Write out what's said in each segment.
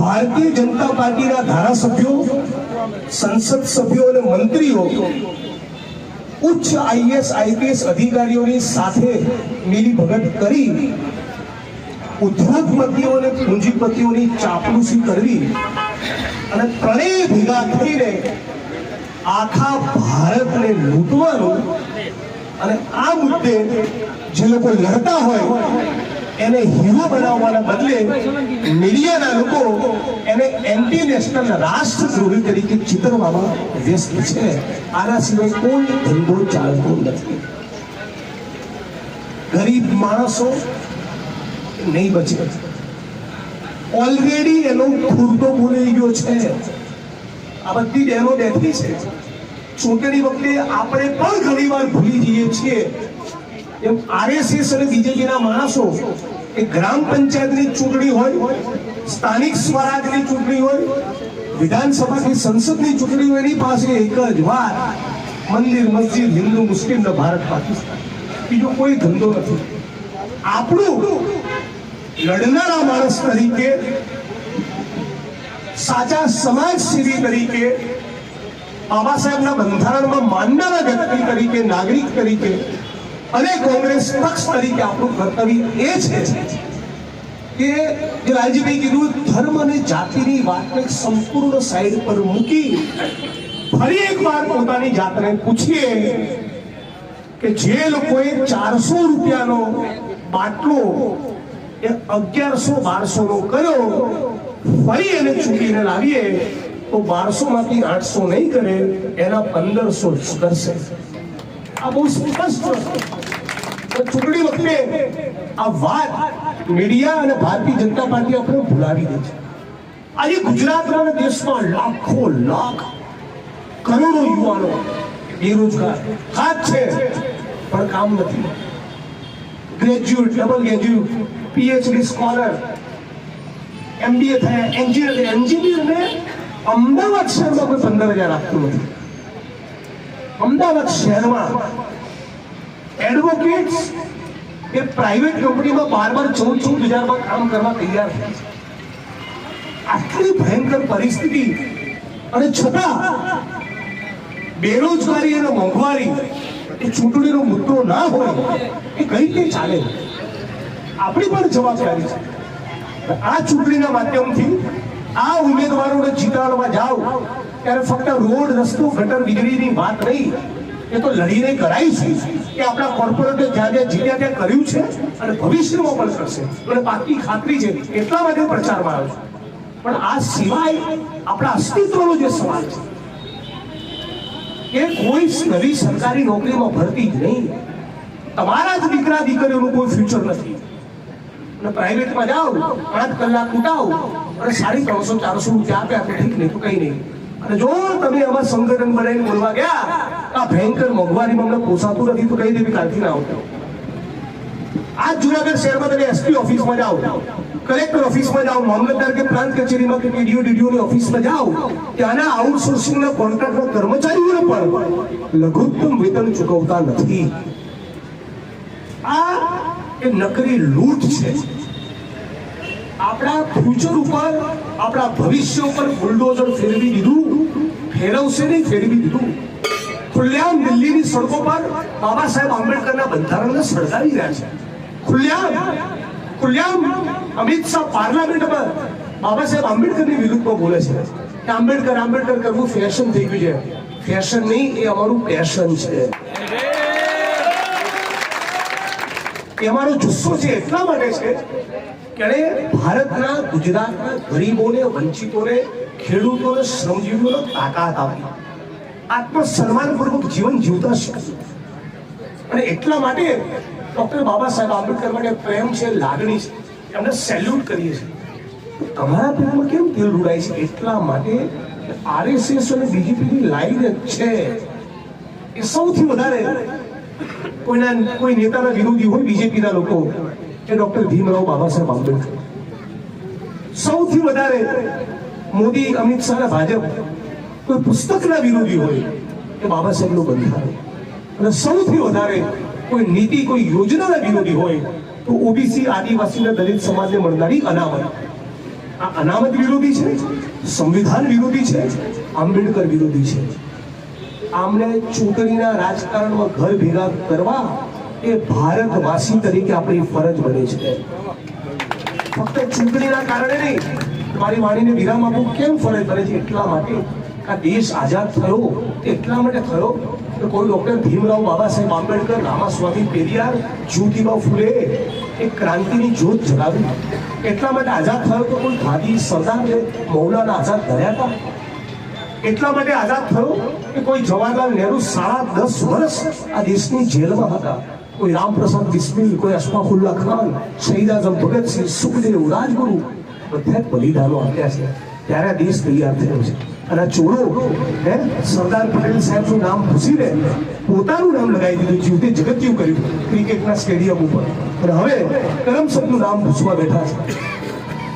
ભારતીય જનતા પાર્ટીના ધારાસભ્યો, સંસદ સભ્યો અને મંત્રીઓ ઉચ્ચ આઈએસ, આઈપીએસ અધિકારીઓની સાથે મિલી ભગત કરી ઉદ્યોગપતિઓ અને પૂંજીપતિઓની ચાપલુસી કરવી અને ત્રણેય ભેગા થઈને આખા ભારતને લૂંટવાનું અને આ મુદ્દે જે લોકો લડતા હોય એને હીરો બનાવવાના બદલે મીડિયાના લોકો એને એન્ટી નેશનલ રાષ્ટ્રદ્રોહી તરીકે ચિતરવામાં વ્યસ્ત છે. આના સિવાય કોઈ ધંધો ચાલતો નથી. ગરીબ માણસો નહીં બચે. ઓલરેડી એનો ખુરદો ભૂલી ગયો છે. આ બધી બહેનો બેઠી છે. ચૂંટણી વખતે આપણે પણ ઘણીવાર ભૂલી જઈએ છીએ. એમ આરએસએસ અને બીજેપીના માણસો, એ ગ્રામ પંચાયતની ચૂંટણી હોય, સ્થાનિક સ્વરાજની ચૂંટણી હોય, વિધાનસભાની સંસદની ચૂંટણી હોય, એની પાસે એક જ વાત, મંદિર, મસ્જિદ, હિન્દુ, મુસ્લિમ ને ભારત, પાકિસ્તાન. બીજો કોઈ ધંધો નથી. આપણું લડનારા માણસ તરીકે, સાચા સમાજ સેવી તરીકે, બાબા સાહેબના બંધારણમાં માનનારા વ્યક્તિ તરીકે, નાગરિક તરીકે અને કોંગ્રેસ પક્ષ તરીકે આપણું કર્તવ્ય એ છે કે જે કીધું ધર્મ અને જાતિની વાતને સંપૂર્ણ સાઈડ પર મૂકી ફરી એકવાર પોતાની જાતને પૂછીએ કે જે લોકોએ ચારસો રૂપિયાનો બાટલો એ અગિયારસો બારસો નો કર્યો, ફરી એને ચૂકીને લાવીએ તો બારસો માંથી આઠસો નહીં કરે, એના પંદરસો કરશે. આ બહુ સ્પષ્ટ ચૂંટણી વખતે આ વાત મીડિયા અને ભારતીય જનતા પાર્ટી આપણે ભૂલાવી દે છે. આજે ગુજરાતમાં અને દેશમાં લાખો, લાખ કરોડો યુવાનો બેરોજગાર. હાથ છે, પણ કામ નથી. Graduate double graduate PhD scholar MBA થયા એન્જિનિયર એન્જિનિયરને અમદાવાદ શહેરમાં કોઈ પંદર હજાર આપતું નથી. અમદાવાદ શહેરમાં એડવોકેટ્સ એ પ્રાઇવેટ કંપનીમાં બાર બાર ચૌદ ચૌદ હજારમાં કામ કરવા તૈયાર છે. આટલી ભયંકર પરિસ્થિતિ અને છતાં બેરોજગારી અને મોંઘવારી એ ચૂંટણીનો મુદ્દો ના હોય એ કઈ રીતે ચાલે? આપણી પણ જવાબદારી છે. આ ચૂંટણીના માધ્યમથી આ ઉમેદવારોને જીતાડવા જાઓ. ત્યારે ફક્ત રોડ રસ્તો ગટર વીજળીની વાત નહીં, એ તો લડીને કરાઈશું કે આપણા કોર્પોરેટે જ્યાં જ્યાં જીત્યા ત્યાં કર્યું છે અને ભવિષ્યમાં પણ કરશે. મને પાકી ખાતરી છે, એટલા માટે પ્રચારમાં આવ્યો છું. પણ આ સિવાય આપણા અસ્તિત્વનો જે સવાલ છે, કે કોઈ નવી સરકારી નોકરીમાં ભરતી જ નહીં. તમારા જ દીકરા, દીકરીઓનું કોઈ ફ્યુચર નથી. અને પ્રાઇવેટમાં જાઓ, પાંચ કલાક ઉઠાવો અને સાડી ત્રણસો, ચારસો રૂપિયા આપ્યા તો ઠીક નહીં, તો કઈ નહીં. અને જો તમે આમાં સંગઠન બનાવીને બોલવા ગયા આ ભયંકર મોંઘવારીમાં અમને પોસાતું નથી, તો કઈ દેવી કાલથી ના આવતો આજ જુનાગઢ શહેરમાં તમે એસપી ઓફિસમાં જાઓ, કલેક્ટર ઓફિસમાં જાઓ, મામલતદાર કે પ્રાંત કચેરીમાં કે ડીડીઓ, ડીડીઓની ઓફિસમાં જાઓ, ત્યાંના આઉટસોર્સિંગના કોન્ટ્રાક્ટના કર્મચારીઓને પણ લઘુત્તમ વેતન ચૂકવતા નથી. આ એ નકરી લૂંટ છે. આપણા ફ્યુચર ઉપર, આપણા ભવિષ્ય ઉપર બુલડોઝર ફેરવી દીધું, ફેરવશે નહીં, ફેરવી દીધું. ખુલ્લેઆમ દિલ્હીની સડકો પર બાબા સાહેબ આંબેડકરના બંધારણને સળગાવી રહ્યા છે. ખુલ્લેઆમ ખુલ્લેઆમ અમિત શાહ પાર્લામેન્ટમાં બાબા સાહેબ આંબેડકરની વિરુદ્ધમાં બોલે છે કે આંબેડકર આંબેડકર કરવું ફેશન થઈ ગયું છે. ફેશન નહીં, એ અમારું પેશન છે. એ અમારો જુસ્સો છે એટલા માટે છે કે ભારતના ગુજરાતના ગરીબોને, વંચિતોને, ખેડૂતોને, શ્રમજીવીઓને તાકાત આપી. આત્મસન્માનપૂર્વક જીવન જીવતા શીખ્યું અને એટલા માટે ડૉક્ટર બાબા સાહેબ આંબેડકર માટે પ્રેમ છે, લાગણી છે. એમને સેલ્યુટ કરીએ છીએ. તમારા પેટમાં કેમ તેલ ઉડાય છે? એટલા માટે આરએસએસ અને બીજેપીની લાઈન છે. એ સૌથી વધારે કોઈના કોઈ નેતાના વિરોધી હોય, બીજેપીના લોકો એ ડોક્ટર ભીમરાવ બાબા સાહેબ આંબેડકર. સૌથી વધારે મોદી, અમિત શાહ ભાજપ કોઈ પુસ્તકના વિરોધી હોય, એ બાબા સાહેબનું બંધારણ અને સૌથી વધારે કોઈ નીતિ, કોઈ યોજનાના વિરોધી હોય, તો ઓબીસી આદિવાસી અને દલિત સમાજને મળનારી અનામત. આ અનામત વિરોધી છે, સંવિધાન વિરોધી છે, આંબેડકર વિરોધી છે. આમને ચૂંટણીના રાજકારણમાં ઘર ભેગા કરવા એ ભારતવાસી તરીકે આપણી ફરજ બને છે. ફક્ત ચૂંટણીના કારણે નહીં, મારી વાણીને વિરામ આપવું કેમ ફરજ બને છે? એટલા માટે આ દેશ આઝાદ થયો, એટલા માટે થયો કે કોઈ ડોક્ટર ભીમરાવ બાબા સાહેબ આંબેડકર, રામાસ્વામી, પેરિયાર, જ્યોતિબા ફૂલે એ ક્રાંતિની જ્યોત જગાવી. એટલા માટે આઝાદ થયો તો કોઈ ગાંધી સરદાર મૌલાના આઝાદ ધર્યા હતા? એટલા માટે આઝાદ થયો કે કોઈ જવાહરલાલ નહેરુ સાડા દસ વર્ષ આ દેશની જેલમાં હતા. કોઈ રામપ્રસાદ બિસ્મિલ, કોઈ અશફાકુલ્લા ખાન, શહીદ આઝમ ભગતસિંહ, સુખદેવ, રાજગુરુ બધા બલિદાનો આપ્યા છે. ત્યારે આ દેશ તૈયાર થયો છે. અને ચોરો, હે, સરદાર પટેલ સાહેબનું નામ ભૂસીને પોતાનું નામ લગાવી દીધું, જીવતે જગત્યું કર્યું ક્રિકેટના સ્ટેડિયમ ઉપર. અને હવે કરમસદનું નામ ભૂસવા બેઠા છે.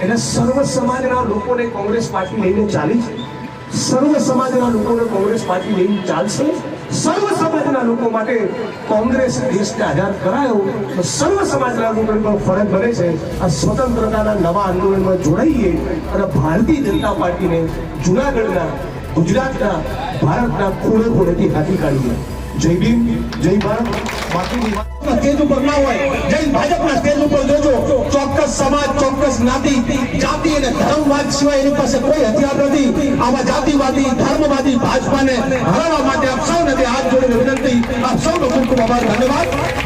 એટલે સર્વ સમાજના લોકોને કોંગ્રેસ પાર્ટી લઈને ચાલી છે. સર્વ સમાજના લોકોને કોંગ્રેસ પાર્ટી લઈને ચાલશે? સર્વ સમાજના લોકો માટે કોંગ્રેસ દેશને આઝાદ કરાયો? તો સર્વ સમાજના લોકોની પણ ફરજ બને છે આ સ્વતંત્રતાના નવા આંદોલનમાં જોડાઈએ અને ભારતીય જનતા પાર્ટીને જુનાગઢના, ગુજરાતના, ભારતના ખૂણે ખૂણેથી હાથી કાઢીએ. જય ભીમ, જય ભારત સ્ટેજ ઉપર ના હોય જૈન ભાજપના સ્ટેજ ઉપર જોજો. ચોક્કસ સમાજ, ચોક્કસ જ્ઞાતિ, જાતિ અને ધર્મવાદ સિવાય એની પાસે કોઈ હથિયાર નથી. આવા જાતિવાદી, ધર્મવાદી ભાજપાને હરાવવા માટે આપ સૌને હાથ જોડીને વિનંતી, આપ સૌનો ખૂબ ખૂબ આભાર, ધન્યવાદ.